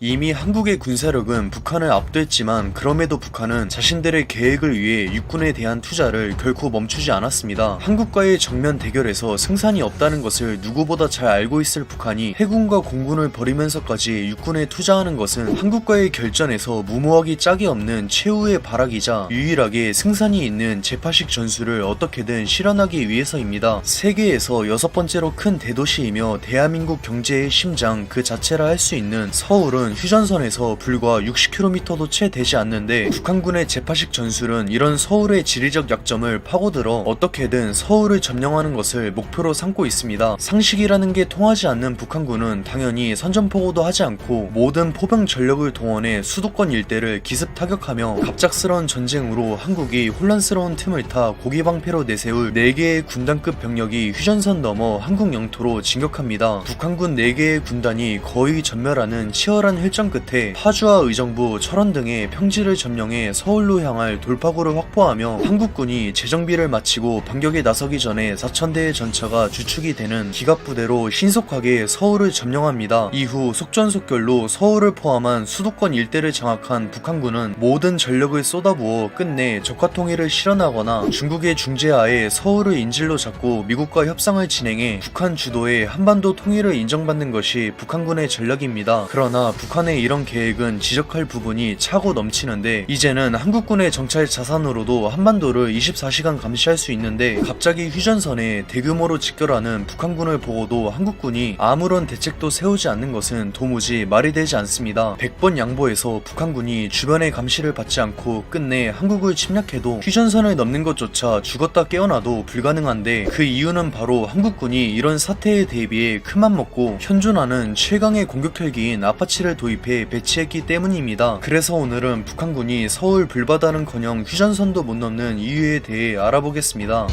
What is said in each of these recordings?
이미 한국의 군사력은 북한을 압도했지만 그럼에도 북한은 자신들의 계획을 위해 육군에 대한 투자를 결코 멈추지 않았습니다. 한국과의 정면 대결에서 승산이 없다는 것을 누구보다 잘 알고 있을 북한이 해군과 공군을 벌이면서까지 육군에 투자하는 것은 한국과의 결전에서 무모하기 짝이 없는 최후의 발악이자 유일하게 승산이 있는 제8식 전술을 어떻게든 실현하기 위해서입니다. 세계에서 여섯 번째로 큰 대도시이며 대한민국 경제의 심장 그 자체라 할 수 있는 서울은 휴전선에서 불과 60km도 채 되지 않는데 북한군의 제8식 전술은 이런 서울의 지리적 약점을 파고들어 어떻게든 서울을 점령하는 것을 목표로 삼고 있습니다. 상식이라는 게 통하지 않는 북한군은 당연히 선전포고도 하지 않고 모든 포병 전력을 동원해 수도권 일대를 기습 타격하며 갑작스러운 전쟁으로 한국이 혼란스러운 틈을 타 고기방패로 내세울 4개의 군단급 병력이 휴전선 넘어 한국 영토로 진격합니다. 북한군 4개의 군단이 거의 전멸하는 치열한 혈전 끝에 파주와 의정부, 철원 등의 평지를 점령해 서울로 향할 돌파구를 확보하며 한국군이 재정비를 마치고 반격에 나서기 전에 4천대의 전차가 주축이 되는 기갑부대로 신속하게 서울을 점령합니다. 이후 속전속결로 서울을 포함한 수도권 일대를 장악한 북한군은 모든 전력을 쏟아부어 끝내 적화 통일을 실현하거나 중국의 중재하에 서울을 인질로 잡고 미국과 협상을 진행해 북한 주도의 한반도 통일을 인정받는 것이 북한군의 전략입니다. 그러나 북 한의 이런 계획은 지적할 부분이 차고 넘치는데 이제는 한국군의 정찰 자산으로도 한반도를 24시간 감시할 수 있는데 갑자기 휴전선에 대규모로 직결하는 북한군을 보고도 한국군이 아무런 대책도 세우지 않는 것은 도무지 말이 되지 않습니다. 100번 양보해서 북한군이 주변의 감시를 받지 않고 끝내 한국을 침략해도 휴전선을 넘는 것조차 죽었다 깨어나도 불가능한데 그 이유는 바로 한국군이 이런 사태에 대비해 큰맘 먹고 현존하는 최강의 공격 헬기인 아파치를 도입해 배치했기 때문입니다. 그래서 오늘은 북한군이 서울 불바다는커녕 휴전선도 못 넘는 이유에 대해 알아보겠습니다.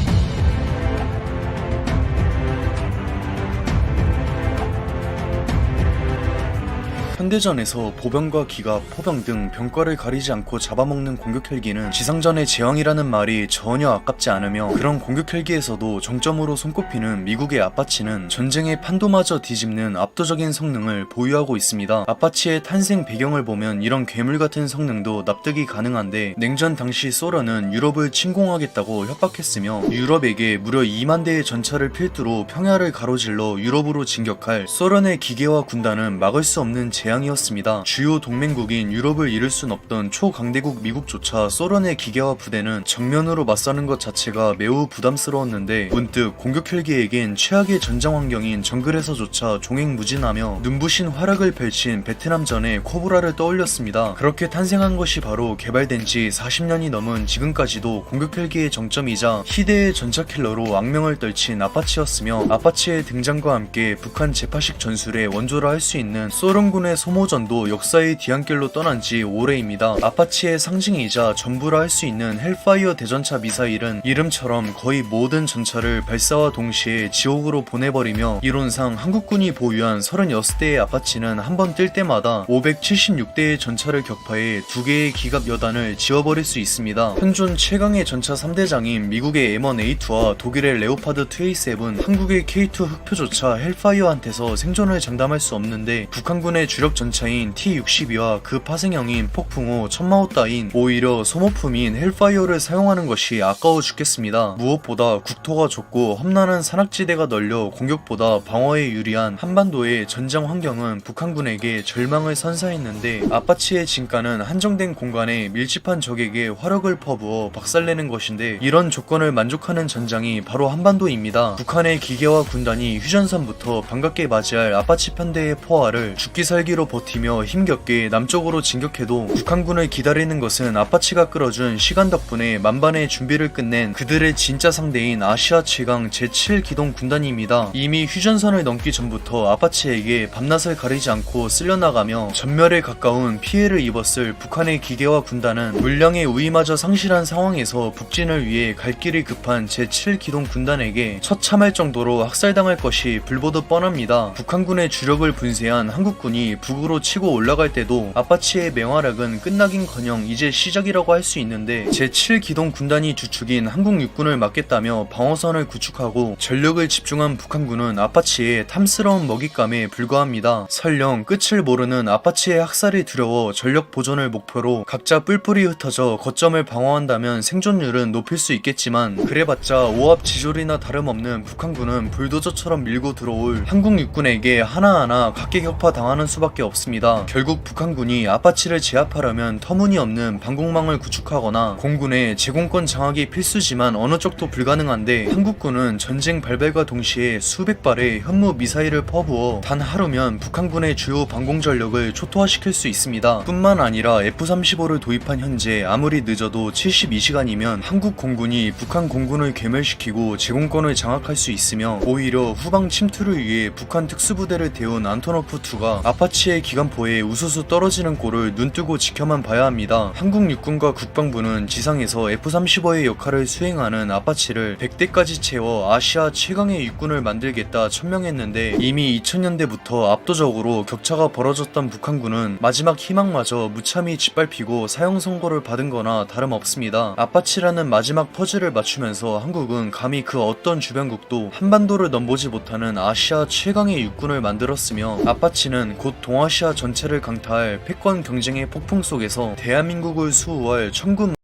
현대전에서 보병과 기갑, 포병 등 병과를 가리지 않고 잡아먹는 공격 헬기는 지상전의 제왕이라는 말이 전혀 아깝지 않으며 그런 공격 헬기에서도 정점으로 손꼽히는 미국의 아파치는 전쟁의 판도마저 뒤집는 압도적인 성능을 보유하고 있습니다. 아파치의 탄생 배경을 보면 이런 괴물 같은 성능도 납득이 가능한데 냉전 당시 소련은 유럽을 침공하겠다고 협박했으며 유럽에게 무려 2만 대의 전차를 필두로 평야를 가로질러 유럽으로 진격할 소련의 기계와 군단은 막을 수 없는 재앙이었습니다. 주요 동맹국인 유럽을 이룰 순 없던 초강대국 미국조차 소련의 기계화 부대는 정면으로 맞서는 것 자체가 매우 부담스러웠는데 문득 공격 헬기에겐 최악의 전장 환경인 정글에서조차 종횡무진하며 눈부신 활약을 펼친 베트남전의 코브라를 떠올렸습니다. 그렇게 탄생한 것이 바로 개발된 지 40년이 넘은 지금까지도 공격 헬기의 정점이자 희대의 전차 킬러로 악명을 떨친 아파치였으며 아파치의 등장과 함께 북한 제8식 전술의 원조라 할 수 있는 소련군 의 소모전도 역사의 뒤안길로 떠난 지 오래입니다. 아파치의 상징이자 전부라 할 수 있는 헬파이어 대전차 미사일은 이름처럼 거의 모든 전차를 발사와 동시에 지옥으로 보내버리며 이론상 한국군이 보유한 36대의 아파치는 한 번 뜰 때마다 576대의 전차를 격파해 두 개의 기갑 여단을 지워버릴 수 있습니다. 현존 최강의 전차 3대장인 미국의 M1A2와 독일의 레오파드 2A7, 한국의 K2 흑표조차 헬파이어한테서 생존을 장담할 수 없는데 북한군의 주력 전차인 T-62와 그 파생형인 폭풍호, 천마호 따인 오히려 소모품인 헬파이어를 사용하는 것이 아까워 죽겠습니다. 무엇보다 국토가 좁고 험난한 산악지대가 널려 공격보다 방어에 유리한 한반도의 전장 환경은 북한군에게 절망을 선사했는데 아파치의 진가는 한정된 공간에 밀집한 적에게 화력을 퍼부어 박살내는 것인데 이런 조건을 만족하는 전장이 바로 한반도입니다. 북한의 기계화 군단이 휴전선부터 반갑게 맞이할 아파치 편대의 포화를 죽기 살기 로 버티며 힘겹게 남쪽으로 진격해도 북한군을 기다리는 것은 아파치가 끌어준 시간 덕분에 만반의 준비를 끝낸 그들의 진짜 상대인 아시아 최강 제7기동 군단입니다. 이미 휴전선을 넘기 전부터 아파치에게 밤낮을 가리지 않고 쓸려나가며 전멸에 가까운 피해를 입었을 북한의 기계화 군단은 물량의 우위마저 상실한 상황에서 북진을 위해 갈 길이 급한 제7기동 군단에게 처참할 정도로 학살당할 것이 불보듯 뻔합니다. 북한군의 주력을 분쇄한 한국군이 북으로 치고 올라갈 때도 아파치의 맹활약은 끝나긴커녕 이제 시작이라고 할 수 있는데 제7기동 군단이 주축인 한국 육군을 막겠다며 방어선을 구축하고 전력을 집중한 북한군은 아파치의 탐스러운 먹잇감에 불과합니다. 설령 끝을 모르는 아파치의 학살이 두려워 전력 보존을 목표로 각자 뿔뿔이 흩어져 거점을 방어한다면 생존율은 높일 수 있겠지만 그래봤자 오합 지졸이나 다름없는 북한군은 불도저처럼 밀고 들어올 한국 육군에게 하나하나 각계격파 당하는 수밖에 없습니다. 결국 북한군이 아파치를 제압하려면 터무니없는 방공망을 구축하거나 공군의 제공권 장악이 필수지만 어느 쪽도 불가능한데 한국군은 전쟁 발발과 동시에 수백 발의 현무 미사일을 퍼부어 단 하루면 북한군의 주요 방공 전력을 초토화시킬 수 있습니다. 뿐만 아니라 F-35를 도입한 현재 아무리 늦어도 72시간이면 한국 공군이 북한 공군을 괴멸시키고 제공권을 장악할 수 있으며 오히려 후방 침투를 위해 북한 특수부대를 대운 안토노프2가 아파치 의 기관포에 우수수 떨어지는 꼴을 눈뜨고 지켜만 봐야 합니다. 한국 육군과 국방부는 지상에서 F-35의 역할을 수행하는 아파치를 100대까지 채워 아시아 최강의 육군을 만들겠다 천명했는데 이미 2000년대부터 압도적으로 격차가 벌어졌던 북한군은 마지막 희망마저 무참히 짓밟히고 사형 선고를 받은 거나 다름없습니다. 아파치라는 마지막 퍼즐을 맞추면서 한국은 감히 그 어떤 주변국도 한반도를 넘보지 못하는 아시아 최강의 육군을 만들었으며 아파치는 곧 동아시아 전체를 강타할 패권 경쟁의 폭풍 속에서 대한민국을 수호할 천군